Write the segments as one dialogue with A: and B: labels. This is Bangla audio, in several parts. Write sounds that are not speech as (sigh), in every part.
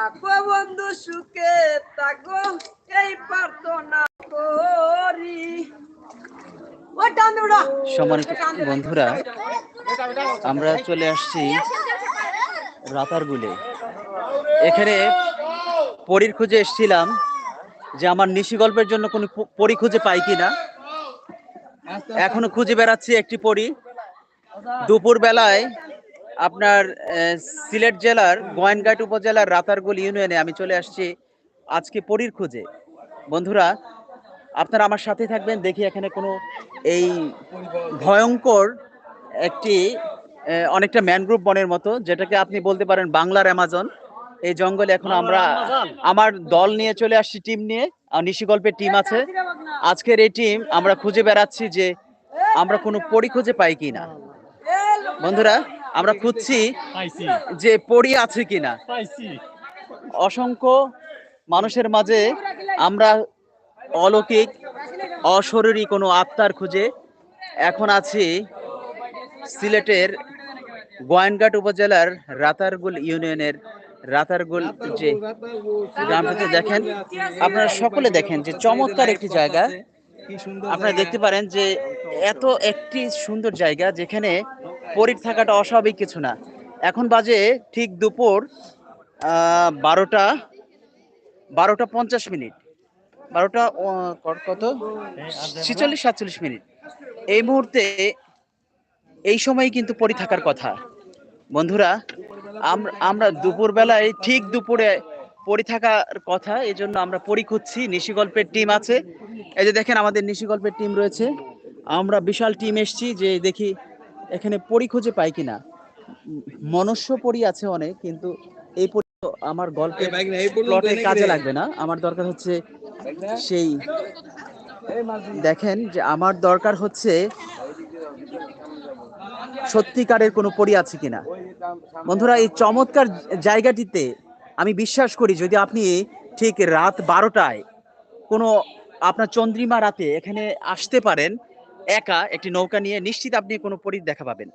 A: থাকো বন্ধু সুখে থাকো এই প্রার্থনা করি।
B: সম্মানিত বন্ধুরা আমরা চলে আসছি রাতারগুলে। এখানে পরীর খুঁজে এসেছিলাম যে আমার নিশি গল্পের জন্য কোনো পরী খুঁজে পাই কিনা। এখনও খুঁজে বেড়াচ্ছি একটি পরী। দুপুর বেলায় আপনার সিলেট জেলার গোয়েনঘাট উপজেলার রাতারগুল ইউনিয়নে আমি চলে আসছি আজকে পরীর খুঁজে। বন্ধুরা আপনারা আমার সাথে থাকবেন দেখি এখানে কোনো এই ভয়ঙ্কর একটি অনেকটা ম্যানগ্রোভ বনের মতো যেটাকে আপনি বলতে পারেন বাংলার অ্যামাজন। এই জঙ্গলে এখন আমরা আমার দল নিয়ে চলে আসছি টিম নিয়ে আর নিশি গল্পের টিম আছে। আজকের এই টিম আমরা খুঁজে বেড়াচ্ছি যে আমরা কোনো পরি খুঁজে পাই কিনা।
A: এ লোক-
B: বন্ধুরা আমরা খুঁজছি যে পড়ি আছে কিনা। অসংখ্য মানুষের মাঝে আমরা অলৌকিক অশরীরী কোনো আত্মার খুঁজে এখন আছি সিলেটের গোয়াইনঘাট উপজেলার রাতারগুল ইউনিয়নের রাতারগুল যে গ্রামটিতে দেখেন আপনারা সকলে দেখেন যে চমৎকার একটি জায়গা। আপনারা দেখতে পারেন যে এত একটি সুন্দর জায়গা যেখানে পরীর থাকাটা অস্বাভাবিক কিছু না। এখন বাজে ঠিক দুপুর বারোটা বারোটা পঞ্চাশ মিনিট। বারোটা কত- ছিচল্লিশ, সাতচল্লিশ মিনিট। এই মুহূর্তে এই সময় কিন্তু পরি থাকার কথা। বন্ধুরা আমরা আমরা দুপুর বেলায় ঠিক দুপুরে পরি থাকার কথা এই জন্য আমরা পরি খুঁজছি। নিশি গল্পের টিম আছে। এই যে দেখেন, আমাদের নিশি গল্পের টিম রয়েছে। আমরা বিশাল টিম এসছি যে দেখি এখানে পরি খুঁজে পাই কিনা? উম, মনুষ্য পরি আছে অনেক কিন্তু এই পরি আমার গল্পের প্লটে কাজে লাগবে না। আমার দরকার হচ্ছে সেই দেখেন যে আমার দরকার হচ্ছে সত্যিকারের কোনো পরি আছে কিনা। বন্ধুরা এই চমৎকার জায়গাটিতে আমি বিশ্বাস করি যদি আপনি ঠিক রাত বারোটায় কোনো আপনার চন্দ্রিমা রাতে এখানে আসতে পারেন একা একটি নৌকা নিয়ে নিশ্চিত আপনি কোনো পরীর দেখা পাবেন।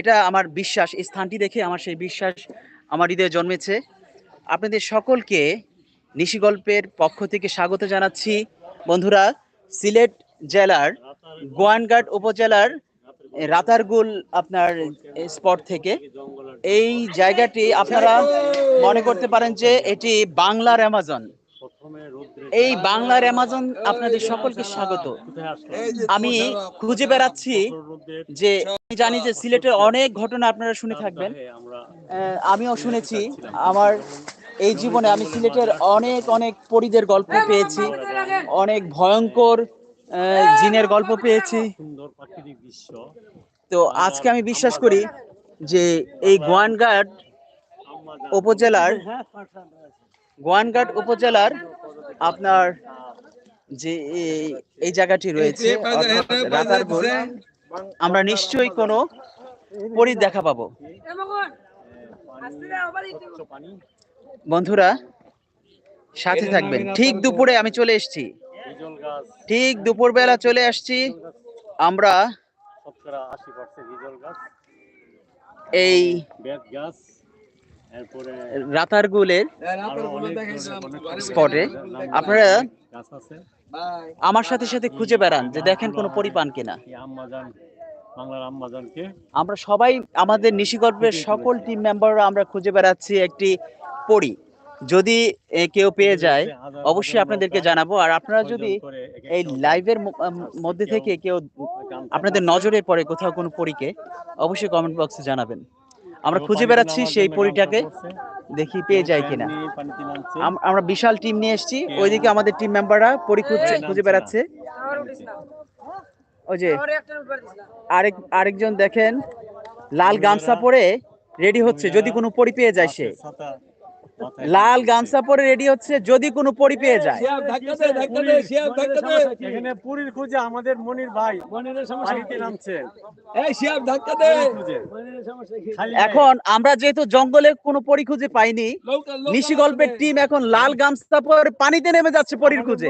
B: এটা আমার বিশ্বাস, এই স্থানটি দেখে আমার সেই বিশ্বাস আমার হৃদয়ে জন্মেছে। আপনাদের সকলকে নিশি গল্পের পক্ষ থেকে স্বাগত জানাচ্ছি। বন্ধুরা, সিলেট জেলার গোয়ানঘাট উপজেলার রাতারগুল আপনার স্পট থেকে। এই জায়গাটি আপনারা মনে করতে পারেন যে এটি বাংলার অ্যামাজন। এই বাংলার অ্যামাজন আপনাদের সকলকে স্বাগত। আমি খুঁজে বেড়াচ্ছি যে আমি জানি যে সিলেটের অনেক ঘটনা আপনারা শুনে থাকবেন। আমিও শুনেছি আমার এই জীবনে আমি সিলেটের অনেক অনেক পরিদের গল্প পেয়েছি, অনেক ভয়ঙ্কর জিনের গল্প পেয়েছি। তো আজকে আমি বিশ্বাস করি যে এই গোয়ানঘাট উপজেলার গোয়ানঘাট উপজেলার আপনার যে এই- এই জায়গাটি রয়েছে আমরা নিশ্চয়ই কোনো পরি দেখা পাবো। বন্ধুরা সাথে থাকবেন। ঠিক দুপুরে আমি চলে এসেছি। ঠিক দুপুরবেলা চলে আসছি। আমরা এই রাতারগুলের স্পটে আপনারা আমার সাথে সাথে খুঁজে বেড়ান যে দেখেন কোনো পরিপান কিনা। আমরা সবাই আমাদের নিশিগল্পের সকল টিম মেম্বাররা আমরা খুঁজে বেড়াচ্ছি একটি পরি। যদি কেউ পেয়ে যায়, অবশ্যই আপনাদেরকে জানাব। আর আপনারা যদি এই লাইভের মধ্যে থেকে কেউ আপনাদের নজরে পড়ে কোথাও কোনো পরীকে, অবশ্যই কমেন্ট বক্সে জানাবেন। আমরা খুঁজে বেড়াচ্ছি সেই পরিটাকে দেখি পেয়ে যায় কিনা। আমরা বিশাল টিম নিয়ে এসেছি। ওইদিকে আমাদের টিম মেম্বাররা পরি খুঁজছে খুঁজে বেড়াচ্ছে। ওই যে। আরেক আরেকজন দেখেন লাল গামছা পরে রেডি হচ্ছে। যদি কোনো পরি পেয়ে যায় সে। লাল গামছা পরে রেডি হচ্ছে যদি কোনো পরি পেয়ে যায়।
C: এখানে পুরীর খুঁজে আমাদের মনির ভাই
B: এখন আমরা যেহেতু জঙ্গলে কোনো পরি খুঁজে পাইনি নিশি গল্পের টিম এখন লাল গামছা পরে পানিতে নেমে যাচ্ছে পরির খুঁজে।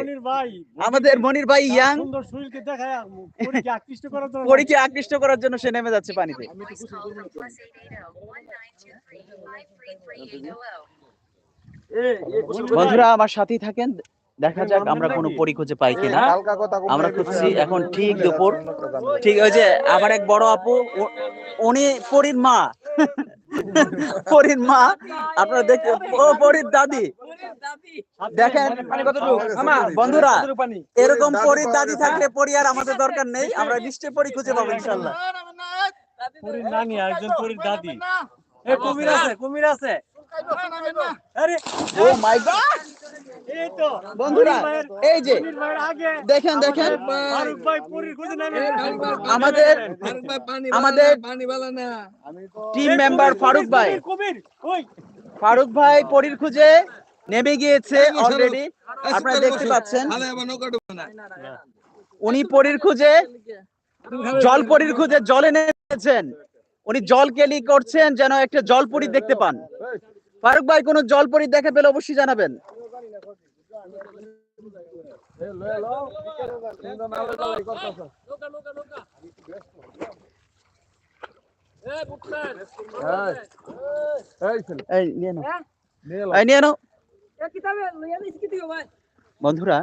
B: আমাদের মনির ভাই ইয়াং।
C: সুন্দর দেখায় পরীকে আকৃষ্ট করার জন্য
B: পরীকে আকৃষ্ট করার জন্য সে নেমে যাচ্ছে পানিতে। বন্ধুরা আমার সাথেই থাকেন দেখা যাক আমরা কোনো পরি খুঁজে পাই কিনা। আমরা খুঁজছি এখন ঠিক দুপুর। ঠিক ওই যে আবার এক বড় আপু উনি পরীর মা। পরীর মা আপনারা দেখতে ও পরীর দাদি। দেখেন বন্ধুরা এরকম পরীর দাদি থাকলে পরি আর আমাদের দরকার নেই আমরা নিশ্চয়ই পরি খুঁজে পাবো ইনশাল্লাহ
C: পুরীর নানি একজন পুরীর দাদি। এ কুমির আছে কুমির আছে।
B: ও মাই গড বন্ধুরা, এই যে,
C: পুরীর মায়ের আগে
B: দেখেন দেখেন।
C: ফারুক ভাই পুরীর খুঁজে নেন
B: আমাদের আমাদের টিম মেম্বার ফারুক ভাই।
C: কুমির
B: ফারুক ভাই পরীর খুঁজে নেমে গিয়েছে অলরেডি আপনারা দেখতে পাচ্ছেন। উনি পরীর খুঁজে জল পরীর খুঁজে জলে নেমেছেন। উনি জল কেলি করছেন যেন একটা জল পরী দেখতে পান। ফারুক ভাই, কোনো জল পরী দেখা পেলে অবশ্যই জানাবেন। বন্ধুরা,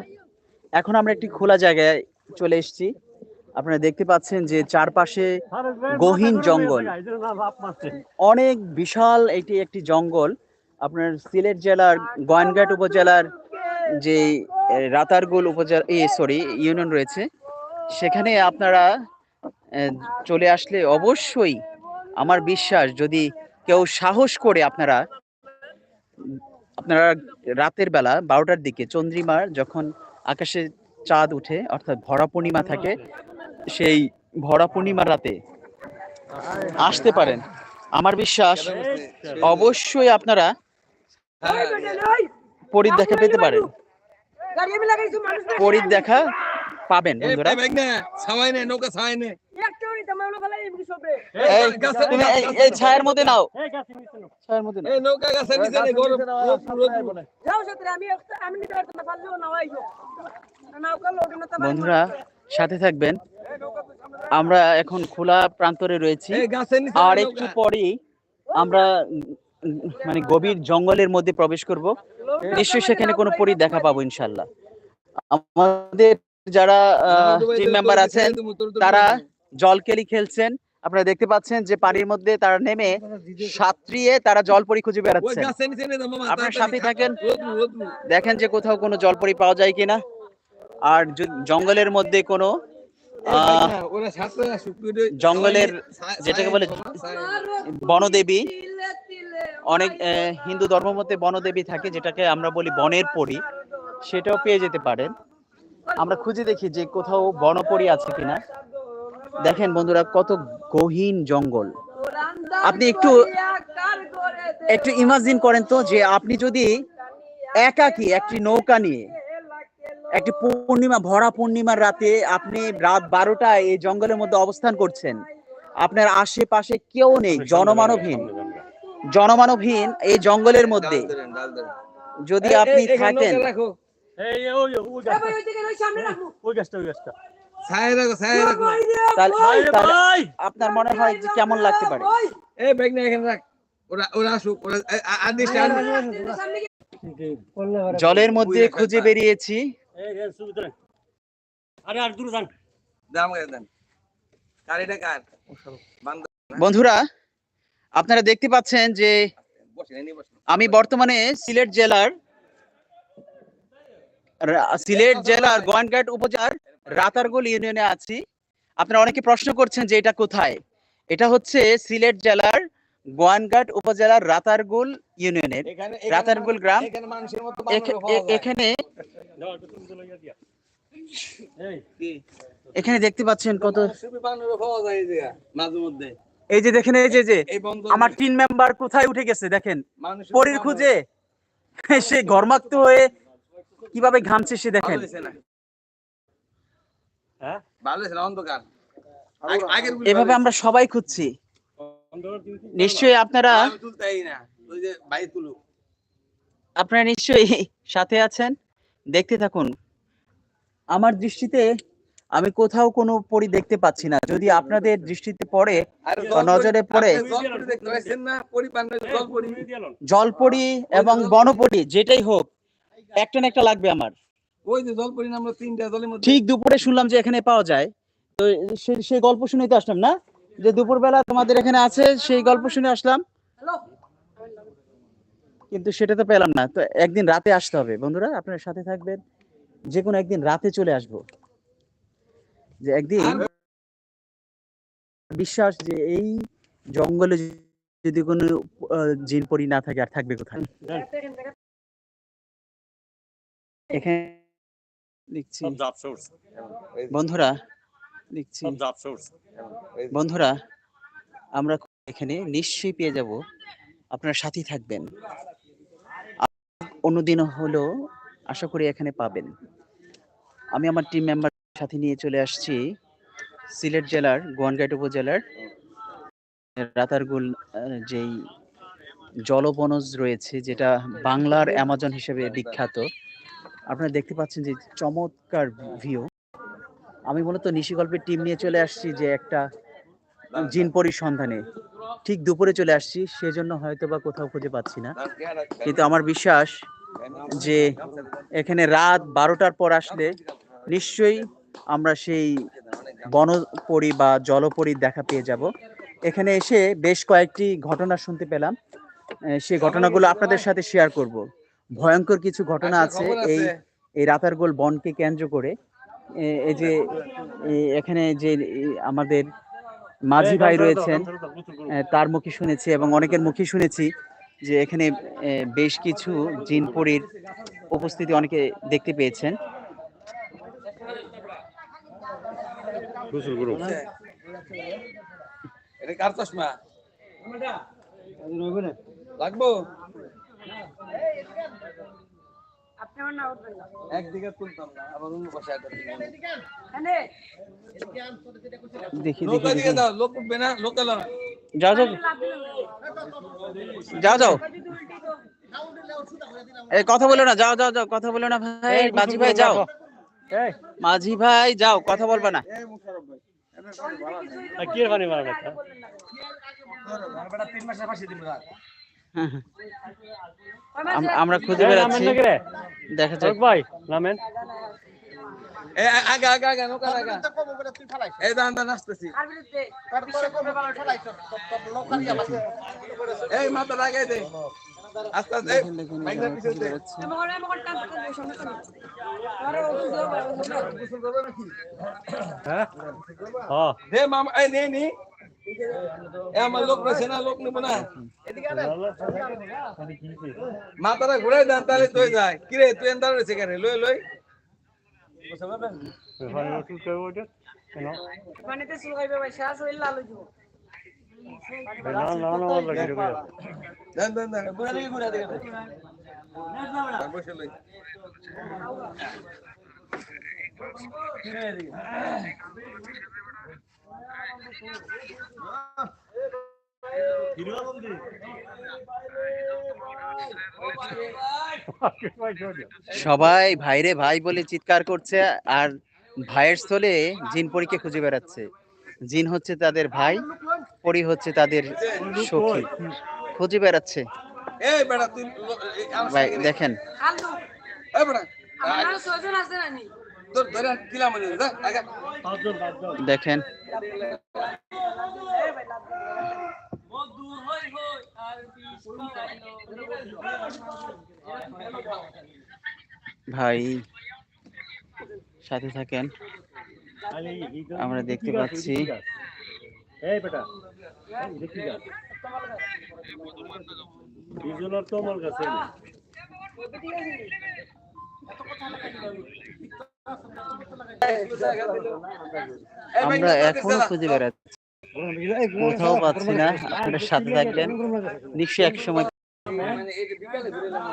B: এখন আমরা একটি খোলা জায়গায় চলে এসেছি। আপনারা দেখতে পাচ্ছেন যে চারপাশে গহীন জঙ্গল। অনেক বিশাল এটি একটি জঙ্গল। আপনার সিলেট জেলার গোয়ানঘাট উপজেলার যে রাতারগুল উপজেলা এই সরি ইউনিয়ন রয়েছে সেখানে আপনারা চলে আসলে অবশ্যই আমার বিশ্বাস যদি কেউ সাহস করে আপনারা আপনারা রাতের বেলা বারোটার দিকে চন্দ্রিমার যখন আকাশে চাঁদ উঠে অর্থাৎ ভরা পূর্ণিমা থাকে সেই ভরা পূর্ণিমার রাতে আসতে পারেন। আমার বিশ্বাস অবশ্যই আপনারা পরীর দেখা পেতে পারেন
A: গাড়ি আমি লাগাইছি মানুষ না
B: পরীর দেখা পাবেন বন্ধুরা। এই ছায়ার মধ্যে নাও। ছায়ার মধ্যে বন্ধুরা সাথে থাকবেন। আমরা এখন খোলা প্রান্তরে রয়েছি। আর একটু পরেই আমরা মানে গভীর জঙ্গলের মধ্যে প্রবেশ করব। নিশ্চয়ই সেখানে কোনো পরি দেখা পাবো ইনশাল্লাহ আমাদের যারা টিম মেম্বার আছেন, তারা জলকেলি খেলছেন। আপনারা দেখতে পাচ্ছেন যে পানির মধ্যে তারা নেমে সাঁতরিয়ে তারা জলপরি খুঁজে বেড়াচ্ছেন। আপনার সাথে থাকেন। দেখেন যে কোথাও কোনো জলপরি পাওয়া যায় কিনা। আর জঙ্গলের মধ্যে কোনো জঙ্গলের, যেটাকে বলে বনদেবী অনেক হিন্দু ধর্ম মতে বনদেবী থাকে যেটাকে আমরা বলি বনের পরি। সেটাও পেয়ে যেতে পারেন। আমরা খুঁজে দেখি যে কোথাও বনপরি আছে কিনা। দেখেন বন্ধুরা কত গহীন জঙ্গল। আপনি একটু- একটু ইমাজিন করেন তো যে আপনি যদি একাকী একটি নৌকা নিয়ে একটি পূর্ণিমা ভরা পূর্ণিমার রাতে আপনি রাত বারোটায় এই জঙ্গলের মধ্যে অবস্থান করছেন আপনার আশেপাশে কেউ নেই। জনমানবহীন। জনমানবহীন এই জঙ্গলের মধ্যে। যদি আপনি থাকেন
C: এই ওই ওই গাছটা ওই গাছটা ওই গাছটা।
B: তাহলে
C: ভাই। রে
B: তাহলে
C: ভাই।
B: আপনার মনে হয় যে কেমন লাগতে পারে? জলের মধ্যে খুঁজে বেরিয়েছি। বন্ধুরা আপনারা দেখতে পাচ্ছেন যে আমি বর্তমানে সিলেট জেলার সিলেট জেলার গোয়ানঘাট উপজেলার রাতারগুল ইউনিয়নে আছি। আপনারা অনেকে প্রশ্ন করছেন যে এটা কোথায়? এটা হচ্ছে সিলেট জেলার গোয়ানঘাট উপজেলার রাতারগুল ইউনিয়নের রাতারগুল গ্রাম। এখানে এখানে দেখতে পাচ্ছেন কত
D: মাঝে মধ্যে।
B: এই যে দেখেন এই যে যে আমার টিম মেম্বার কোথায় উঠে গেছে দেখেন? পরীর খুঁজে। (laughs) সে ঘরমাক্ত হয়ে কীভাবে ঘামছে সে দেখেন।
C: হ্যাঁ?
B: এভাবে আমরা সবাই খুঁজছি। নিশ্চয়ই আপনারা আপনারা নিশ্চয়ই সাথে আছেন। দেখতে থাকুন। আমার দৃষ্টিতে আমি কোথাও কোনো পরি দেখতে পাচ্ছি না। যদি আপনাদের দৃষ্টিতে পড়ে নজরে পড়ে
D: জলপরি
B: এবং বনপরি যেটাই হোক একটা না একটা লাগবে আমার।
D: ওই যে জলপরি নামলো তিনটা জলের মধ্যে
B: ঠিক দুপুরে শুনলাম যে এখানে পাওয়া যায়। তো সে- সেই গল্প শুনেই তো আসলাম না? যে দুপুরবেলা তোমাদের এখানে আছে সেই গল্প শুনে আসলাম। কিন্তু সেটা তো পেলাম না। তো একদিন রাতে আসতে হবে। বন্ধুরা আপনার সাথে থাকবেন। যে কোনো একদিন রাতে চলে আসব। যে একদিন বিশ্বাস যে এই জঙ্গলে যদি কোনো জিন পরি না থাকে আর থাকবে কোথায়? এখানে
C: সোর্স
B: বন্ধুরা
C: সোর্স
B: বন্ধুরা আমরা এখানে নিশ্চয়ই পেয়ে যাব। আপনারা সাথী থাকবেন। অন্যদিনও হলো আশা করি এখানে পাবেন। আমি আমার টিম মেম্বার সাথে নিয়ে চলে আসছি সিলেট জেলার, গোয়ানঘাট উপজেলার রাতারগুল যেই জলবনজ রয়েছে, যেটা বাংলার অ্যামাজন হিসেবে বিখ্যাত। আপনারা দেখতে পাচ্ছেন যে চমৎকার ভিউ। আমি মূলত নিশিগল্পের টিম নিয়ে চলে আসছি যে একটা জিন পরিসন্ধানে। ঠিক দুপুরে চলে আসছি, সেজন্য হয়তো বা কোথাও খুঁজে পাচ্ছি না। কিন্তু আমার বিশ্বাস যে এখানে রাত বারোটার পর আসলে নিশ্চয়ই আমরা সেই বনপরি বা জলপরির দেখা পেয়ে যাব। এখানে এসে বেশ কয়েকটি ঘটনা শুনতে পেলাম। সেই ঘটনাগুলো আপনাদের সাথে শেয়ার করব। ভয়ঙ্কর কিছু ঘটনা আছে এই এই রাতারগোল বনকে কেন্দ্র করে। এই যে এখানে যে আমাদের মাঝি ভাই রয়েছেন তার মুখে শুনেছি এবং অনেকের মুখে শুনেছি যে এখানে বেশ কিছু জিনপরির উপস্থিতি অনেকে দেখতে পেয়েছেন।
C: গোসল করো
D: এটা কার চশমা? লাগবো? একদিকে তুলতাম না আবার অন্য পাশে
B: দেখি
D: লোক
B: দেখি
D: দাও লোক উঠবে না লোক এলো না।
B: যাও যাও। যাও এই কথা বলো না যাও যাও যাও। কথা বলো না ভাই মাঝি ভাই যাও। মাঝি ভাই যাও কথা বলবে না।
C: কি পানি মারা
D: তিন মাসের পাশে
B: আমরা খুঁজে বেড়াচ্ছি। দেখা যাক।
C: ভাই নামেন
D: আগে আগে আগে নৌকা আগে এই দান দান আসতেছি। এই মাথা লাগাই দে। আস্তে আস্তে পিছনে দে।
C: হ্যাঁ? হ্যাঁ?
D: দে মামা এই নে নি। এ আমার লোক রয়েছে না লোক নেব না। মাথাটা ঘুরাই দেন তাহলে তো হয়ে যায়। কিরে তুই এন্দার রয়েছে কেন? লই লই।
A: পানিতে চুলকাইবে ভাই শেষ হইলে লাল হয়ে যাব।
D: দেন দেন দেন ঘুরা দিকে ঘুরা দিকে বসে লই।
B: সবাই ভাইরে ভাই বলে চিৎকার করছে আর ভাইয়ের স্থলে জিন পরীকে খুঁজে বেড়াচ্ছে। জিন হচ্ছে তাদের ভাই পরি হচ্ছে তাদের সখী। খুঁজে বেড়াচ্ছে। ভাই দেখেন। দেখেন। ভাই সাথে থাকেন। আমরা দেখতে পাচ্ছি।
C: এই বেটা দেখি যা। দুজনের তো আমার কাছে
B: আমরা এখনও খুঁজে বেড়াচ্ছি। কোথাও পাচ্ছি না। আপনারা সাথে থাকবেন। নিশ্চয়ই এক সময়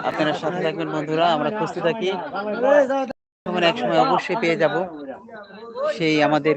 B: আপনারা সাথে থাকবেন বন্ধুরা, আমরা খুঁজতে থাকি। এক সময় অবশ্যই পেয়ে যাব সেই আমাদের